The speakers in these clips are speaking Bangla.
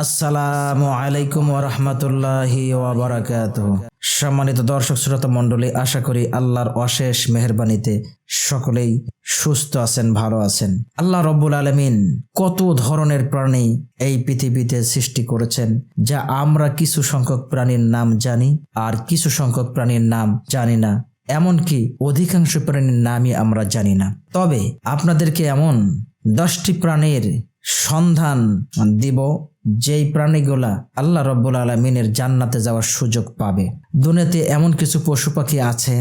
আসসালামু আলাইকুম রহমতুল্লাহি ওয়াবারাকাত সম্মানিত দর্শক শ্রোতা মণ্ডলী, আশা করি আল্লাহর অশেষ মেহরবানিতে সকলেই সুস্থ আছেন, ভালো আছেন। আল্লাহ রব্বুল আলমিন কত ধরনের প্রাণী এই পৃথিবীতে সৃষ্টি করেছেন, যা আমরা কিছু সংখ্যক প্রাণীর নাম জানি আর কিছু সংখ্যক প্রাণীর নাম জানি না। এমনকি অধিকাংশ প্রাণীর নামই আমরা জানি না। তবে আপনাদেরকে এমন দশটি প্রাণীর সন্ধান দিব, যেই প্রাণীগুলা আল্লাহ রব্বুল আলমিনের জান্নাতে যাওয়ার সুযোগ পাবে। দুনিয়াতে এমন কিছু পশু পাখি আছে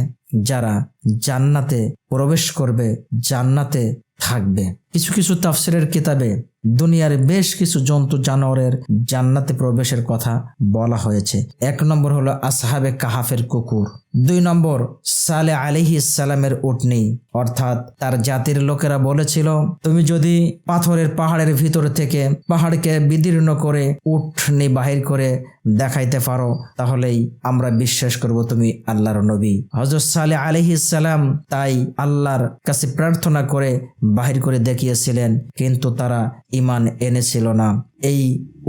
যারা জান্নাতে প্রবেশ করবে, জান্নাতে থাকবে। কিছু কিছু তাফসিরের কিতাবে দুনিয়ার বেশ কিছু জন্তু জানোয়ারের জান্নাতে প্রবেশের কথা বলা হয়েছে। এক নম্বর হলো আসহাবে কাহাফের কুকুর। দুই নম্বর, সালে আলিহি সালামের উটনি। অর্থাৎ তার জাতির লোকেরা বলেছিল, তুমি যদি পাথরের পাহাড়ের ভিতর থেকে পাহাড়কে বিদীর্ণ করে উঠনি বাহির করে দেখাইতে পারো, তাহলেই আমরা বিশ্বাস করব তুমি আল্লাহর নবী। হজরত সালে আলিহি সালাম তাই আল্লাহর কাছে প্রার্থনা করে বাহির করে দেখিয়েছিলেন, কিন্তু তারা ইমান এনেছিল না। এই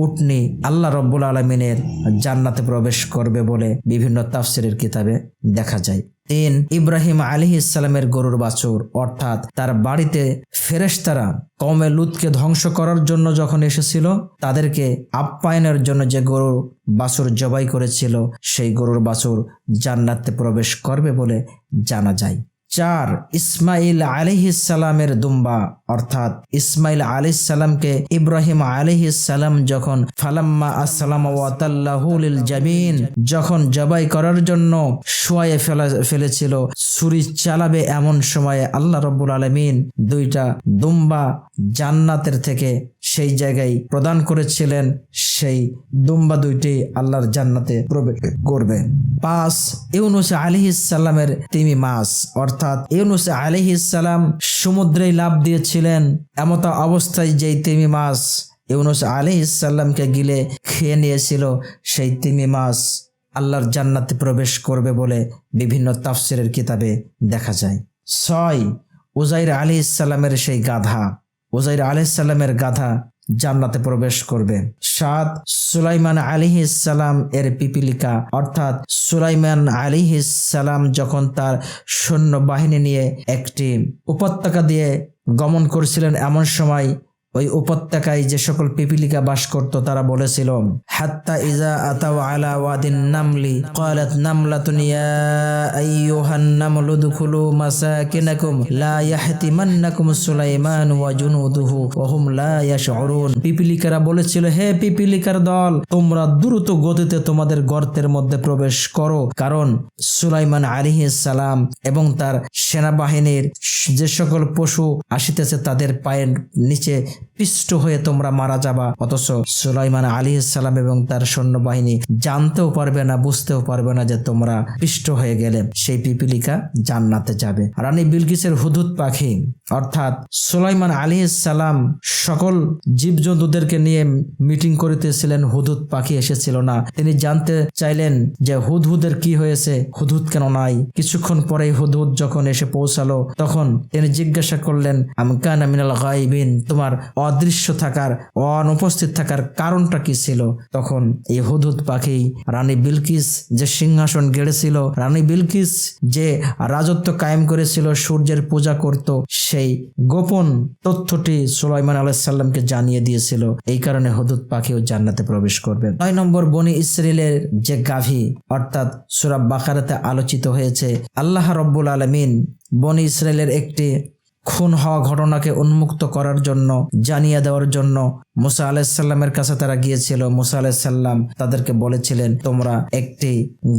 উটনি আল্লাহ রব্বুল আলমিনের জান্নাতে প্রবেশ করবে বলে বিভিন্ন তাফসিরের কিতাবে দেখা যায়। তিন, ইব্রাহিম আলী ইসলামের গরুর বাছুর, অর্থাৎ তার বাড়িতে ফেরেশতারা কমে লুতকে ধ্বংস করার জন্য যখন এসেছিল, তাদেরকে আপ্যায়নের জন্য যে গরুর বাছুর জবাই করেছিল, সেই গরুর বাছুর জান্নাতে প্রবেশ করবে বলে জানা যায়। চার ইসমাইল আলিহিসালামের দুম্বা, অর্থাৎ ইসমাইল আলিসালামকে ইব্রাহিম আলিহিসালাম যখন ফালাম্মা আসসালাম ওয়াতাল্লাহুল জাবিন যখন জবাই করার জন্য শোয়ে ফেলা, ফেলেছিল, ছুরি চালাবে এমন সময়ে আল্লাহ রব্বুল আলমিন দুইটা দুম্বা জান্নাতের থেকে সেই জায়গায় প্রদান করেছিলেন সেই দুম্বা দুইটি আল্লাহর জান্নাতে প্রবেশ করবে। পাঁচ, ইউনুস আলিহিসাল্লামের তিমি মাস অর্থাৎ ইউনুস আলিহিসাল্লাম সমুদ্রে লাভ দিয়েছিলেন এমত অবস্থায় যেই তিমি মাছ ইউনুস আলিহিসাল্লামকে গিলে খেয়ে নিয়েছিল, সেই তিমি মাছ আল্লাহর জান্নাতে প্রবেশ করবে বলে বিভিন্ন তাফসিরের কিতাবে দেখা যায়। ছয়, উজাইর আলী ইসাল্লামের সেই গাধা। উজাইর আলাইসাল্লামের গাধা জান্নাতে প্রবেশ করবে। সাত সুলাইমান সালাম এর পিপিলিকা, অর্থাৎ সুলাইমান সালাম যখন তার সৈন্য বাহিনী নিয়ে একটি উপত্যকা দিয়ে গমন করছিলেন এমন সময় ওই উপত্যকায় যে সকল পিপিলিকা বাস করত তারা বলেছিল হাত্তা ইজা আতাও আলা ওয়াদিন নামলি قالت نملة يا أيها النمل ادخلوا مساكنكم لا يحتمنكم سليمان وجنوده وهم لا يشعرون পিপিলিকারা বলেছিল হে পিপিলিকার দল তোমরা দ্রুত গতিতে তোমাদের গর্তের মধ্যে প্রবেশ করো কারণ সুলাইমান আলিহিস সালাম এবং তার সেনাবাহিনীর যে সকল পশু আসিতেছে তাদের পায়ের নিচে পিষ্ট হয়ে তোমরা মারা যাবা। অথচ সুলাইমান আলী সালাম এবং তার সৈন্যবাহিনী জানতেও পারবে না, বুঝতেও পারবে না যে তোমরা পিষ্ট হয়ে গেলে সেই পিপিলিকা জান্নাতে যাবে। রানী বিলকিসের হুদুদ পাখি, অর্থাৎ সুলাইমান আলী সালাম সকল জীবজন্তুদেরকে নিয়ে মিটিং করিতেছিলেন, হুদুদ পাখি এসেছিল না। তিনি জানতে চাইলেন যে হুদহুদের কি হয়েছে, হুদহুদ কেন নাই। কিছুক্ষণ পরেই হুদহুদ যখন এসে পৌঁছালো, তখন তিনি জিজ্ঞাসা করলেন, আমি কান মিনাল গাইবিন তোমার অদৃশ্য থাকার, অনুপস্থিত থাকার কারণটা কি ছিল? তখন এই হুদহুদ পাখি রানী বিলকিস যে সিংহাসন গেড়েছিল, রানী বিলকিস যে রাজত্ব কায়েম করেছিল, সূর্যের পূজা করত, সেই গোপন তথ্যটি সুলাইমান আলাইসাল্লামকে জানিয়ে দিয়েছিল। এই কারণে হুদুদ পাখিও জান্নাতে প্রবেশ করবে। নয় নম্বর বনি ইসরায়েলের যে গাভী, অর্থাৎ সুরাব বাকারাতে আলোচিত হয়েছে, আল্লাহ রব্বুল আলমিন বনি ইসরায়েলের একটি খুন হওয়া ঘটনাকে উন্মুক্ত করার জন্য, জানিয়ে দেওয়ার জন্য মুসা আলাইসাল্লামের কাছে তারা গিয়েছিল। মুসা আলাইসাল্লাম তাদেরকে বলেছিলেন, তোমরা একটি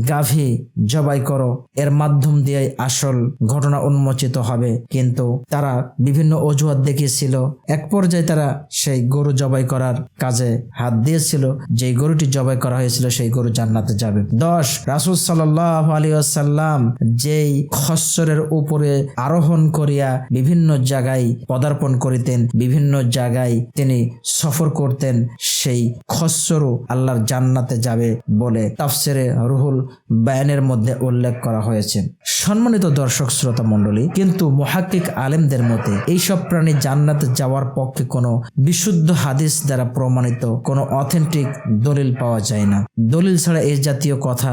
গাভী জবাই করো। এর মাধ্যম দিয়ে আসল ঘটনা উন্মোচিত হবে। কিন্তু তারা বিভিন্ন অজুহাত দেখিয়েছিল। এক পর্যায়ে তারা সেই গরু জবাই করার কাজে হাত দিয়েছিল। যেই গরুটি জবাই করা হয়েছিল, সেই গরু জান্নাতে যাবে। দশ, রাসুল সাল্লাহ আলী আসাল্লাম যেই খস্বরের উপরে আরোহণ করিয়া বিভিন্ন জায়গায় পদার্পণ করিতেন, বিভিন্ন জায়গায় তিনি সফর করতেন, সেই খসরু আল্লাহর জান্নাতে যাবে বলে তাফসেরে রুহুল বায়ানের মধ্যে উল্লেখ করা হয়েছে। সম্মানিত দর্শক শ্রোতা মণ্ডলী, কিন্তু মহাক্কিক আলেমদের মতে এইসব প্রাণী জান্নাতে যাওয়ার পক্ষে কোনো বিশুদ্ধ হাদিস দ্বারা প্রমাণিত কোনো অথেন্টিক দলিল পাওয়া যায় না। দলিল ছাড়া এই জাতীয় কথা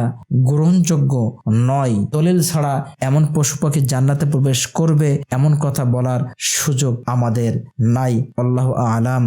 গ্রহণযোগ্য নয়। দলিল ছাড়া এমন পশু পাখি জান্নাতে প্রবেশ করবে এমন কথা বলার সুযোগ আমাদের নাই। আল্লাহ আলাম।